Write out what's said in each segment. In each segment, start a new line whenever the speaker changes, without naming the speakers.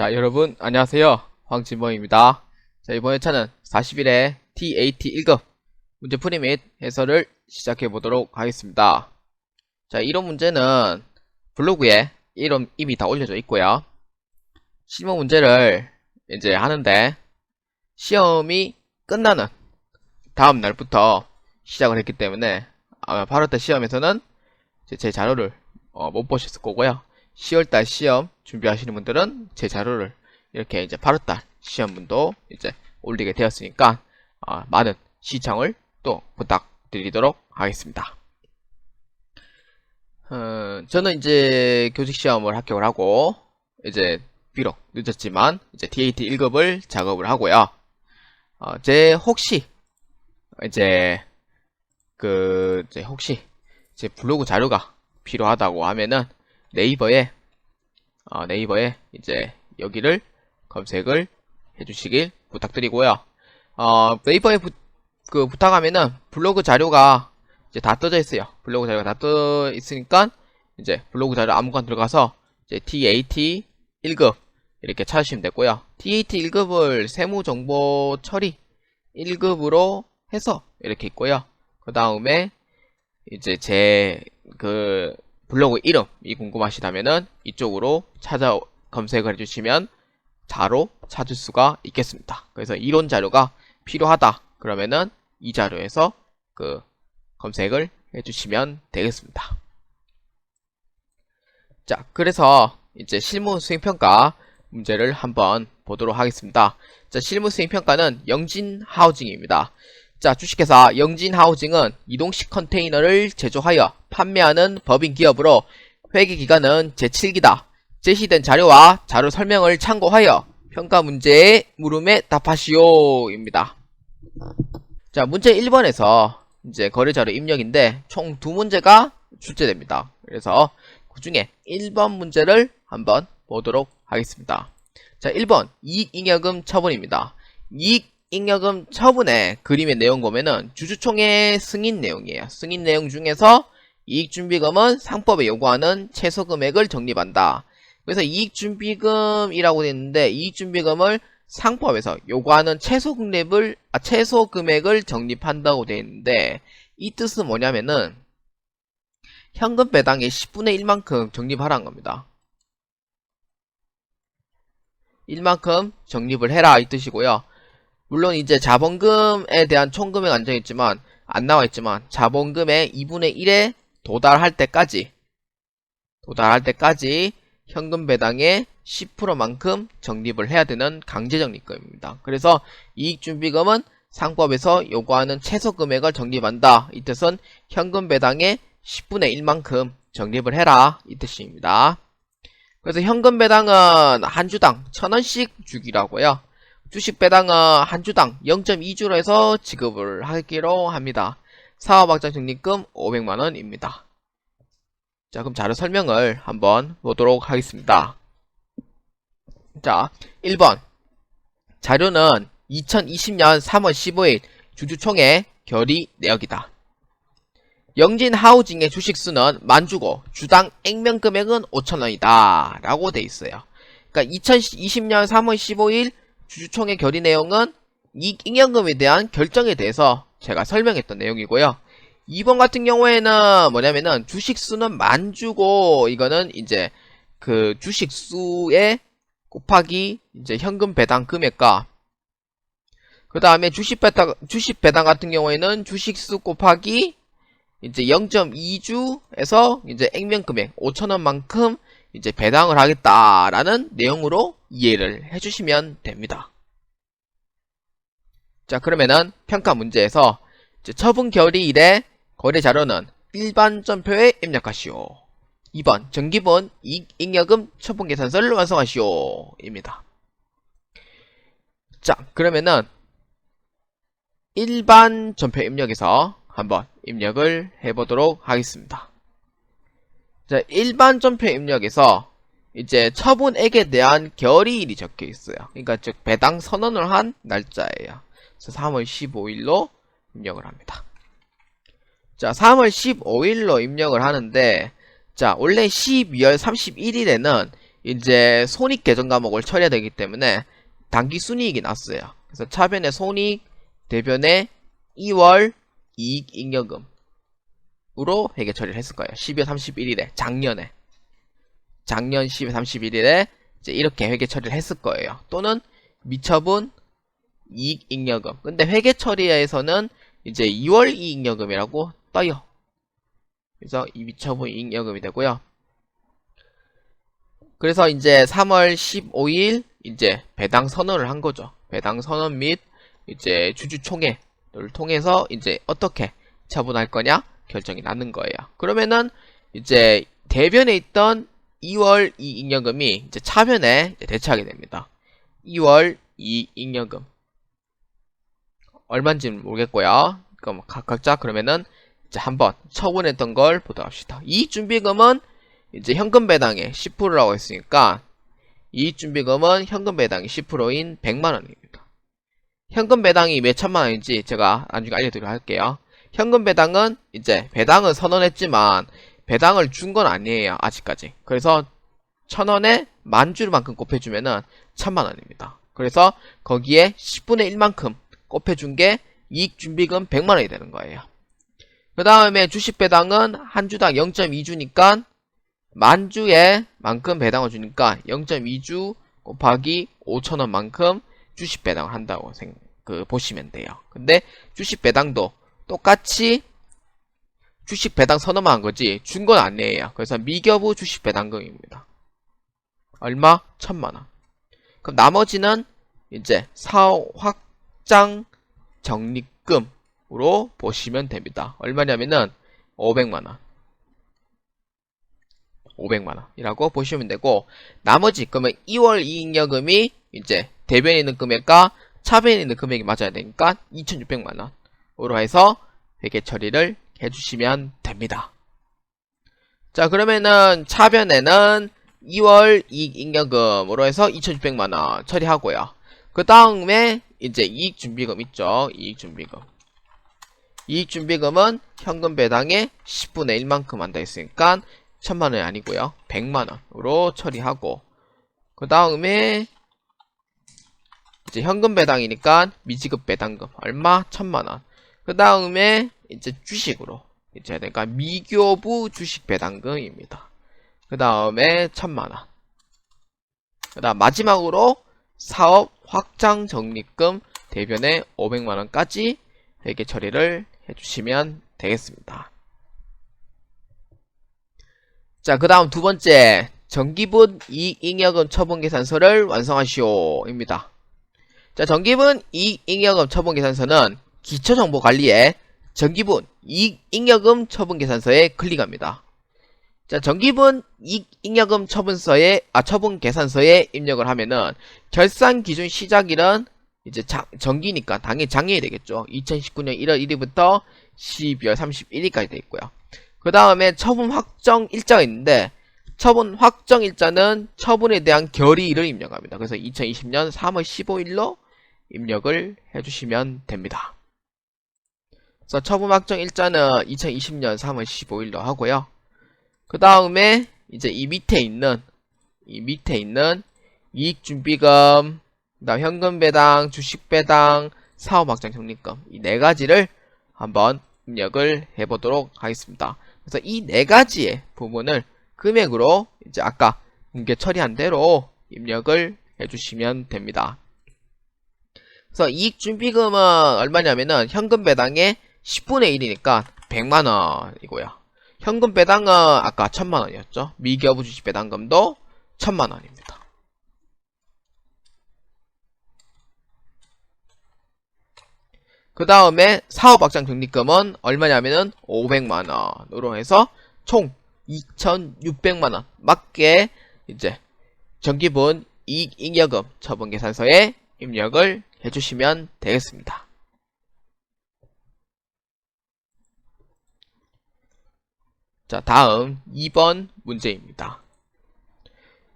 자, 여러분, 안녕하세요. 황진범입니다. 자, 이번 회차는 40일의 TAT 1급 문제 풀이 및 해설을 시작해 보도록 하겠습니다. 자, 이런 문제는 블로그에 이름 이미 다 올려져 있고요. 실무 문제를 이제 하는데 시험이 끝나는 다음 날부터 시작을 했기 때문에 아마 8월달 시험에서는 이제 제 자료를 어, 못 보셨을 거고요. 10월달 시험 준비하시는 분들은 제 자료를 이렇게 이제 8월달 시험분도 이제 올리게 되었으니까 어, 많은 시청을 또 부탁드리도록 하겠습니다. 어, 저는 이제 교직 시험을 합격을 하고 이제 비록 늦었지만 이제 TAT 1급을 작업을 하고요. 어, 제 혹시 이제 그 이제 혹시 제 블로그 자료가 필요하다고 하면은 네이버에 어, 네이버에 이제 여기를 검색을 해주시길 부탁드리고요. 어, 네이버에 부, 그 부탁하면은 블로그 자료가 이제 다 떠져 있어요. 블로그 자료가 다 떠 있으니까 이제 블로그 자료 아무거나 들어가서 이제 TAT 1급 이렇게 찾으시면 되고요. TAT 1급을 세무 정보 처리 1급으로 해서 이렇게 있고요. 그 다음에 이제 제 그 블로그 이름이 궁금하시다면은 이쪽으로 찾아 검색을 해주시면 자로 찾을 수가 있겠습니다. 그래서 이론 자료가 필요하다 그러면은 이 자료에서 그 검색을 해주시면 되겠습니다. 자, 그래서 이제 실무 수행평가 문제를 한번 보도록 하겠습니다. 자, 실무 수행평가는 영진 하우징입니다. 자, 주식회사 영진하우징은 이동식 컨테이너를 제조하여 판매하는 법인 기업으로 회계 기간은 제7기다. 제시된 자료와 자료 설명을 참고하여 평가 문제의 물음에 답하시오입니다. 자, 문제 1번에서 이제 거래 자료 입력인데 총 두 문제가 출제됩니다. 그래서 그 중에 1번 문제를 한번 보도록 하겠습니다. 자, 1번 이익 잉여금 처분입니다. 이익 잉여금 처분의 그림의 내용 보면은 주주총회 승인 내용이에요. 승인 내용 중에서 이익준비금은 상법에 요구하는 최소 금액을 적립한다. 그래서 이익준비금이라고 되어 있는데 이익준비금을 상법에서 요구하는 최소 금액을 아, 최소 금액을 적립한다고 되어 있는데 이 뜻은 뭐냐면은 현금 배당의 10분의 1만큼 적립하라는 겁니다. 1만큼 적립을 해라 이 뜻이고요. 물론 이제 자본금에 대한 총금액 안 정했지만 안 나와 있지만 자본금의 2분의 1에 도달할 때까지 도달할 때까지 현금 배당의 10%만큼 적립을 해야 되는 강제 적립금입니다. 그래서 이익준비금은 상법에서 요구하는 최소 금액을 적립한다. 이 뜻은 현금 배당의 10분의 1만큼 적립을 해라. 이 뜻입니다. 그래서 현금 배당은 한 주당 1000원씩 주기라고요. 주식 배당은 한 주당 0.2주로 해서 지급을 하기로 합니다. 사업확장 적립금 500만원입니다. 자, 그럼 자료 설명을 한번 보도록 하겠습니다. 자, 1번. 자료는 2020년 3월 15일 주주총회 결의 내역이다. 영진 하우징의 주식수는 만주고 주당 액면 금액은 5천원이다. 라고 돼 있어요. 그러니까 2020년 3월 15일 주주총회 결의 내용은 이익 잉여금에 대한 결정에 대해서 제가 설명했던 내용이고요. 2번 같은 경우에는 뭐냐면은 주식수는 만주고 이거는 이제 그 주식수에 곱하기 이제 현금 배당 금액과 그 다음에 주식 배당 주식 배당 같은 경우에는 주식수 곱하기 이제 0.2주에서 이제 액면 금액 5천원만큼 이제 배당을 하겠다라는 내용으로 이해를 해주시면 됩니다. 자 그러면은 평가 문제에서 처분 결의 일에 거래 자료는 일반 전표에 입력하시오. 2번 정기본 이익잉여금 처분 계산서를 완성하시오. 입니다. 자 그러면은 일반 전표 입력에서 한번 입력을 해보도록 하겠습니다. 자, 일반 전표 입력에서 이제 처분액에 대한 결의일이 적혀 있어요. 그러니까 즉 배당 선언을 한 날짜예요. 그래서 3월 15일로 입력을 합니다. 자, 3월 15일로 입력을 하는데 자, 원래 12월 31일에는 이제 손익 계정 과목을 처리해야 되기 때문에 단기 순이익이 났어요. 그래서 차변의 손익, 대변의 2월 이익 잉여금 으로 회계 처리를 했을 거예요. 12월 31일에 작년에 작년 12월 31일에 이제 이렇게 회계 처리를 했을 거예요. 또는 미처분 이익 잉여금. 근데 회계 처리에서는 이제 2월 이익 잉여금이라고 떠요. 그래서 이 미처분 이익 잉여금이 되고요. 그래서 이제 3월 15일 이제 배당 선언을 한 거죠. 배당 선언 및 이제 주주총회를 통해서 이제 어떻게 처분할 거냐 결정이 나는 거예요. 그러면은 이제 대변에 있던 2월 이익잉여금이 이제 차변에 이제 대체하게 됩니다. 2월 이익잉여금 얼마인지는 모르겠고요. 그럼 각- 각자 그러면은 이제 한번 처분했던 걸 보도록 합시다. 이익준비금은 이제 현금 배당의 10%라고 했으니까 이익준비금은 현금 배당이 10%인 100만 원입니다. 현금 배당이 몇 천만 원인지 제가 나중에 알려드리도록 할게요. 현금 배당은 이제 배당은 선언했지만 배당을 준 건 아니에요. 아직까지. 그래서 천 원에 만 주만큼 곱해주면은 천만 원입니다. 그래서 거기에 10분의 1만큼 곱해준 게 이익준비금 100만 원이 되는 거예요. 그 다음에 주식 배당은 한 주당 0.2주니까 만 주에 만큼 배당을 주니까 0.2주 곱하기 5천원 만큼 주식 배당을 한다고 생, 그, 보시면 돼요. 근데 주식 배당도 똑같이 주식 배당 선언만 한 거지, 준 건 아니에요. 그래서 미겨부 주식 배당금입니다. 얼마? 천만 원. 그럼 나머지는 이제 사업 확장 적립금으로 보시면 됩니다. 얼마냐면은 500만 원. 500만 원이라고 보시면 되고, 나머지, 그러면 2월 이익여금이 이제 대변에 있는 금액과 차변에 있는 금액이 맞아야 되니까 2600만 원 으로 해서 회계 처리를 해주시면 됩니다. 자, 그러면은 차변에는 2월 이익잉여금으로 해서 2600만원 처리하고요. 그 다음에 이제 이익준비금 있죠. 이익준비금. 이익준비금은 현금 배당의 10분의 1만큼 한다 했으니까 1000만원이 아니고요. 100만원으로 처리하고 그 다음에 이제 현금 배당이니까 미지급 배당금 얼마? 1000만원. 그 다음에 이제 주식으로 이제 그러니까 미교부 주식 배당금입니다. 그 다음에 1000만원. 그 다음 마지막으로 사업 확장 적립금 대변에 500만원까지 회계 처리를 해주시면 되겠습니다. 자, 그 다음 두 번째, 정기분 이익잉여금 처분계산서를 완성하시오 입니다. 자, 정기분 이익잉여금 처분계산서는 기초정보관리에 정기분 이익잉여금 처분계산서에 클릭합니다. 자, 정기분 이익잉여금 처분서에, 아, 처분 계산서에 입력을 하면은, 결산 기준 시작일은 이제 자, 정기니까 당연히 작년이 되겠죠. 2019년 1월 1일부터 12월 31일까지 돼 있고요. 그 다음에 처분 확정 일자가 있는데 처분 확정 일자는 처분에 대한 결의를 입력합니다. 그래서 2020년 3월 15일로 입력을 해주시면 됩니다. 그래서 처분 확정 일자는 2020년 3월 15일로 하고요. 그 다음에 이제 이 밑에 있는 이 밑에 있는 이익준비금, 그다음 현금 배당, 주식 배당, 사업 확장 적립금 이 네 가지를 한번 입력을 해보도록 하겠습니다. 그래서 이 네 가지의 부분을 금액으로 이제 아까 공개 처리한 대로 입력을 해주시면 됩니다. 그래서 이익 준비금은 얼마냐면은 현금 배당의 10분의 1이니까 100만 원이고요. 현금 배당은 아까 1000만 원이었죠. 미기업 주식 배당금도 1000만 원입니다. 그 다음에 사업 확장 적립금은 얼마냐면은 500만 원으로 해서 총 2,600만 원 맞게 이제 정기분 이익 잉여금 처분 계산서에 입력을 해주시면 되겠습니다. 자, 다음 2번 문제입니다.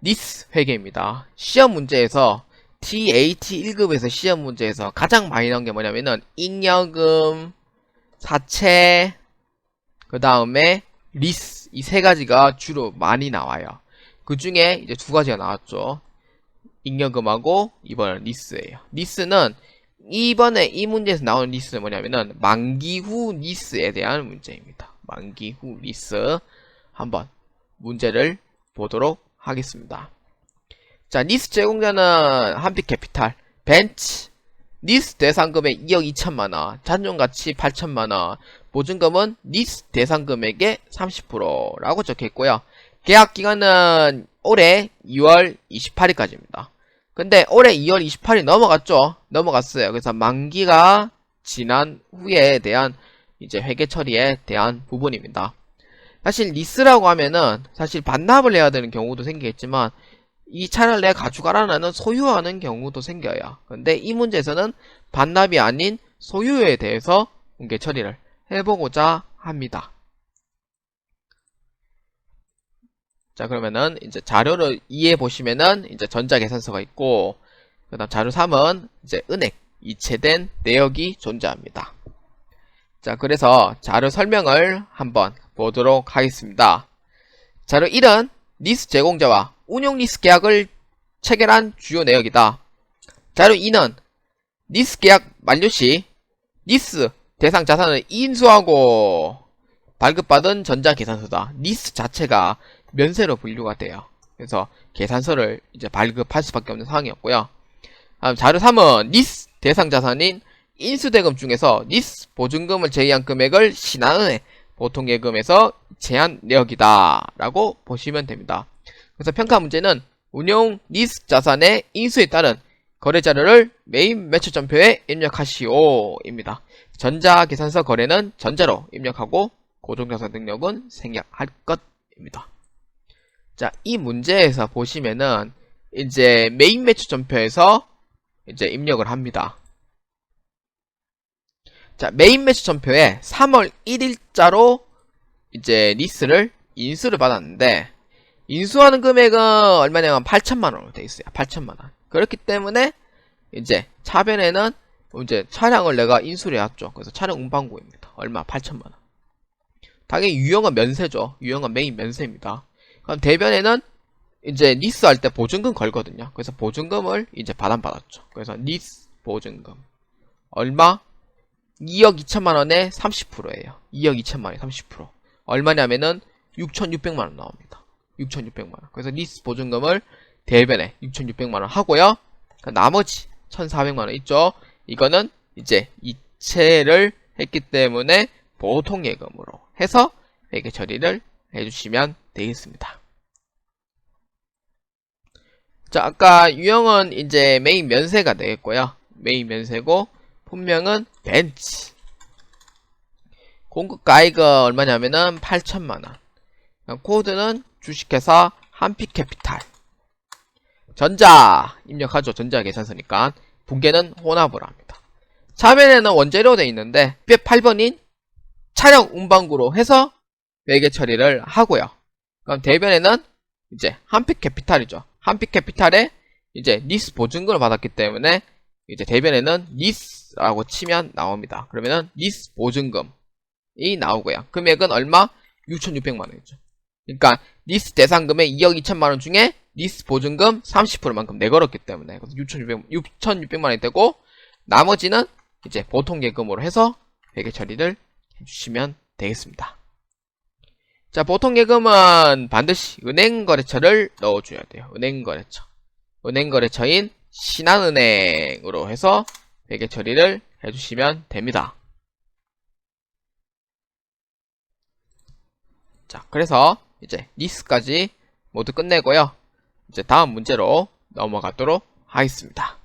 니스 회계입니다. 시험 문제에서 TAT 1급에서 시험 문제에서 가장 많이 나온 게 뭐냐면은 잉여금, 사채, 그 다음에 리스 이 세 가지가 주로 많이 나와요. 그 중에 이제 두 가지가 나왔죠. 잉여금하고 이번엔 리스예요. 리스는 이번에 이 문제에서 나온 리스는 뭐냐면은 만기 후 리스에 대한 문제입니다. 만기 후 리스 한번 문제를 보도록 하겠습니다. 자, 리스 제공자는 한빛 캐피탈, 벤치, 리스 대상금액 2억 2천만원, 잔존가치 8천만원, 보증금은 리스 대상금액의 30%라고 적혀있고요. 계약 기간은 올해 2월 28일까지입니다. 근데 올해 2월 28일 넘어갔죠? 넘어갔어요. 그래서 만기가 지난 후에 대한 이제 회계 처리에 대한 부분입니다. 사실 리스라고 하면은 사실 반납을 해야 되는 경우도 생기겠지만 이 차를 내가 가져가라는 소유하는 경우도 생겨요. 근데 이 문제에서는 반납이 아닌 소유에 대해서 공개 처리를 해보고자 합니다. 자 그러면은 이제 자료를 이해 보시면은 이제 전자계산서가 있고 그 다음 자료 3은 이제 은행 이체된 내역이 존재합니다. 자 그래서 자료 설명을 한번 보도록 하겠습니다. 자료 1은 리스 제공자와 운용 리스 계약을 체결한 주요 내역이다. 자료 2는 리스 계약 만료 시 리스 대상 자산을 인수하고 발급받은 전자계산서다. 리스 자체가 면세로 분류가 돼요. 그래서 계산서를 이제 발급할 수밖에 없는 상황이었고요. 다음 자료 3은 리스 대상 자산인 인수대금 중에서 리스 보증금을 제외한 금액을 신한은행 보통 예금에서 제한 내역이다 라고 보시면 됩니다. 그래서 평가 문제는 운용 리스 자산의 인수에 따른 거래 자료를 메인 매출 전표에 입력하시오 입니다. 전자 계산서 거래는 전자로 입력하고 고정자산 등록은 생략할 것입니다. 자, 이 문제에서 보시면은 이제 메인 매출 전표에서 이제 입력을 합니다. 자, 메인 매출 전표에 3월 1일자로 이제 리스를 인수를 받았는데 인수하는 금액은 얼마냐면 8천만 원으로 되어 있어요. 8천만 원. 그렇기 때문에 이제 차변에는 이제 차량을 내가 인수를 해왔죠. 그래서 차량 운반구입니다. 얼마? 8천만 원. 당연히 유형은 면세죠. 유형은 메인 면세입니다. 그럼 대변에는 이제 리스 할 때 보증금 걸거든요. 그래서 보증금을 이제 받안받았죠. 그래서 리스 보증금 얼마? 2억 2천만 원에 30%예요. 2억 2천만 원에 30%. 얼마냐면은 6,600만 원 나옵니다. 6,600만 원. 그래서 리스 보증금을 대변에 6,600만 원 하고요. 그 나머지 1,400만 원 있죠. 이거는 이제 이체를 했기 때문에 보통 예금으로 해서 회계 처리를 해주시면 되겠습니다. 자, 아까 유형은 이제 메인 면세가 되겠고요. 메인 면세고 본명은 벤치. 공급 가액은 얼마냐면은 8천만원. 코드는 주식회사 한피캐피탈. 전자 입력하죠. 전자 계산서니까. 붕괴는 혼합을 합니다. 차면에는 원재료 돼 있는데 8번인 차량 운반구로 해서 매개 처리를 하고요. 그럼 대변에는 이제 한픽 캐피탈이죠. 한픽 캐피탈에 이제 리스 보증금을 받았기 때문에 이제 대변에는 리스라고 치면 나옵니다. 그러면은 리스 보증금이 나오고요. 금액은 얼마? 6,600만 원이죠. 그러니까 리스 대상금의 2억 2천만 원 중에 리스 보증금 30%만큼 내걸었기 때문에 6,600, 6,600만 원이 되고 나머지는 이제 보통 예금으로 해서 회계 처리를 해주시면 되겠습니다. 자, 보통 예금은 반드시 은행 거래처를 넣어줘야 돼요. 은행 거래처. 은행 거래처인 신한은행으로 해서 회계 처리를 해주시면 됩니다. 자, 그래서 이제 리스까지 모두 끝내고요. 이제 다음 문제로 넘어가도록 하겠습니다.